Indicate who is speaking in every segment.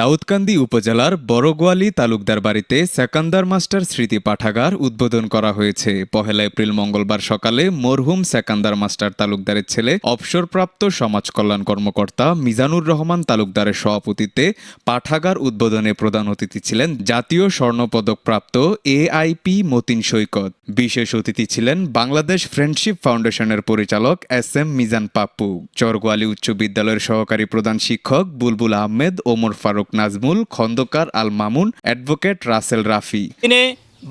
Speaker 1: দাউদকান্দি উপজেলার বড়গোয়ালি তালুকদার বাড়িতে সেকান্দার মাস্টার স্মৃতি পাঠাগার উদ্বোধন করা হয়েছে। পহেলা এপ্রিল মঙ্গলবার সকালে মরহুম সেকান্দার মাস্টার তালুকদারের ছেলে, অবসরপ্রাপ্ত সমাজ কল্যাণ কর্মকর্তা মিজানুর রহমান তালুকদারের সভাপতিত্বে পাঠাগার উদ্বোধনে প্রধান অতিথি ছিলেন জাতীয় স্বর্ণপদক প্রাপ্ত এআইপি মতিন সৈকত। বিশেষ অতিথি ছিলেন বাংলাদেশ ফ্রেন্ডশিপ ফাউন্ডেশনের পরিচালক এস এম মিজান পাপ্পু। চরগোয়ালি উচ্চ বিদ্যালয়ের সহকারী প্রধান শিক্ষক বুলবুল আহমেদ, ওমর ফারুক নাজমুল, খন্দকার আল মামুন অ্যাডভোকেট রাসেল রাফি।
Speaker 2: তিনি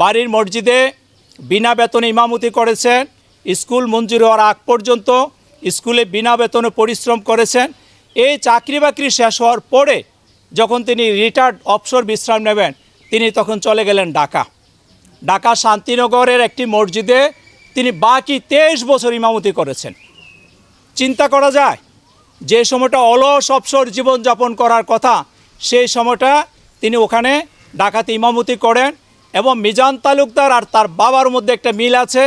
Speaker 2: বাড়ির মসজিদে বিনা বেতনে ইমামতি করেছেন, স্কুল মঞ্জুর হওয়ার আগ পর্যন্ত স্কুলে বিনা বেতনে পরিশ্রম করেছেন। এই চাকরি বাকরি শেষ হওয়ার পরে যখন তিনি রিটায়ার্ড অবসর বিশ্রাম নেবেন, তিনি তখন চলে গেলেন ঢাকা। ঢাকা শান্তিনগরের একটি মসজিদে তিনি বাকি তেইশ বছর ইমামতি করেছেন। চিন্তা করা যায়, যে সময়টা অলস অবসর জীবনযাপন করার কথা সেই সময়টা তিনি ওখানে ডাকাতি, ইমামতি করেন এবং মিজান তালুকদার আর তার বাবার মধ্যে একটা মিল আছে।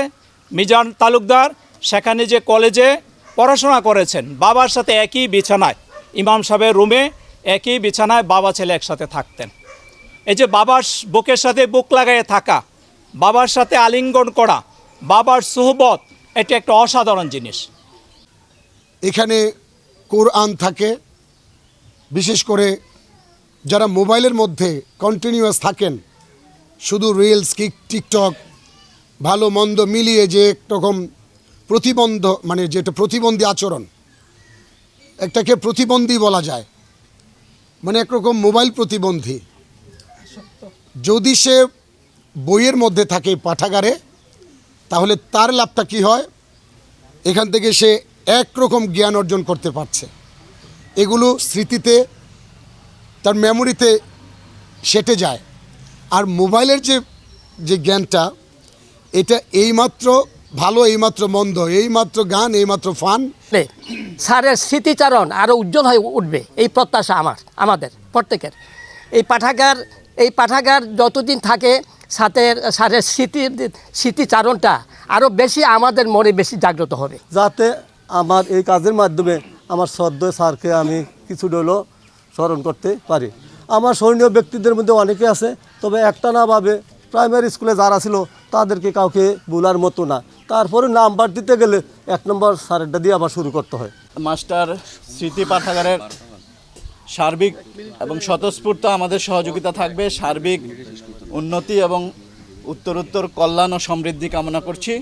Speaker 2: মিজান তালুকদার সেখানে যে কলেজে পড়াশোনা করেছেন, বাবার সাথে একই বিছানায়, ইমাম সাহেবের রুমে একই বিছানায় বাবা ছেলে একসাথে থাকতেন। এই যে বাবার বুকের সাথে বুক লাগাইয়ে থাকা, বাবার সাথে আলিঙ্গন করা, বাবার সুহবত, এটি একটা অসাধারণ জিনিস।
Speaker 3: এখানে কোরআন থাকে, বিশেষ করে যারা মোবাইলের মধ্যে কন্টিনিউয়াস থাকেন, শুধু রিলস কিক টিকটক ভালো, মন্দ মিলিয়ে যে একরকম প্রতিবন্ধ মানে যেটা প্রতিবন্ধী আচরণ, একটাকে প্রতিবন্ধী বলা যায় মানে একরকম মোবাইল প্রতিবন্ধী। যদি সে বইয়ের মধ্যে থাকে পাঠাগারে, তাহলে তার লাভটা কি হয়? এখান থেকে সে একরকম জ্ঞান অর্জন করতে পারছে। এগুলো স্মৃতিতে তার মেমোরিতে সেটে যায়। আর মোবাইলের যে যে জ্ঞানটা এটা এইমাত্র ভালো এইমাত্র মন্দ এইমাত্র গান এইমাত্র ফান।
Speaker 4: স্যারের স্মৃতিচারণ আরও উজ্জ্বল হয়ে উঠবে এই প্রত্যাশা আমার আমাদের প্রত্যেকের। এই পাঠাগার এই পাঠাগার যতদিন থাকে সাথে স্যারের স্মৃতির স্মৃতিচারণটা আরও বেশি আমাদের মনে বেশি জাগ্রত হবে।
Speaker 5: যাতে আমার এই কাজের মাধ্যমে আমার শ্রদ্ধ স্যারকে আমি কিছু হলেও স্মরণ করতে পারি। আমার স্মরণীয় ব্যক্তিদের মধ্যে অনেকে আছে, তবে একটা না ভাবে প্রাইমারি স্কুলে যারা ছিল, তাদেরকে কাউকে বলার মতো না। তারপরে নাম্বার দিতে গেলে এক নম্বর স্যারেরটা দিয়ে আবার শুরু করতে হয়।
Speaker 6: মাস্টার স্মৃতি পাঠাগারের সার্বিক এবং স্বতঃস্ফূর্ত আমাদের সহযোগিতা থাকবে। সার্বিক উন্নতি এবং উত্তরোত্তর কল্যাণ ও সমৃদ্ধি কামনা করছি।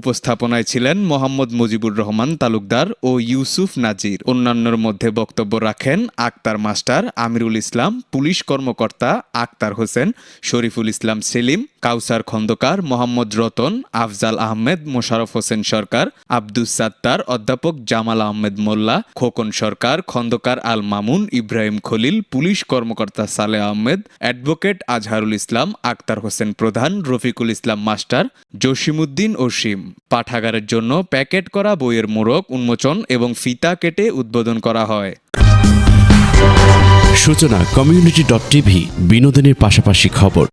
Speaker 1: উপস্থাপনায় ছিলেন মোহাম্মদ মুজিবুর রহমান তালুকদার ও ইউসুফ নাজির। অন্যান্যর মধ্যে বক্তব্য রাখেন আক্তার মাস্টার আমিরুল ইসলাম, পুলিশ কর্মকর্তা আক্তার হোসেন, শরীফুল ইসলাম সেলিম, কাউসার খন্দকার, মোহাম্মদ রতন, আফজাল আহমেদ, মোশারফ হোসেন সরকার, আব্দুস সাত্তার, অধ্যাপক জামাল আহমেদ মোল্লা, খোকন সরকার, খন্দকার আল মামুন, ইব্রাহিম খলিল, পুলিশ কর্মকর্তা সালে আহমেদ, অ্যাডভোকেট আজহারুল ইসলাম, আক্তার হোসেন প্রধান, রফিকুল ইসলাম মাস্টার জসিমুদ্দিন অসীম পাঠাগারের জন্য প্যাকেট করা বইয়ের মোড়ক, উন্মোচন এবং ফিতা কেটে উদ্বোধন করা হয়।
Speaker 7: সূচনা কমিউনিটি ডট টিভি বিনোদনের পাশাপাশি খবর।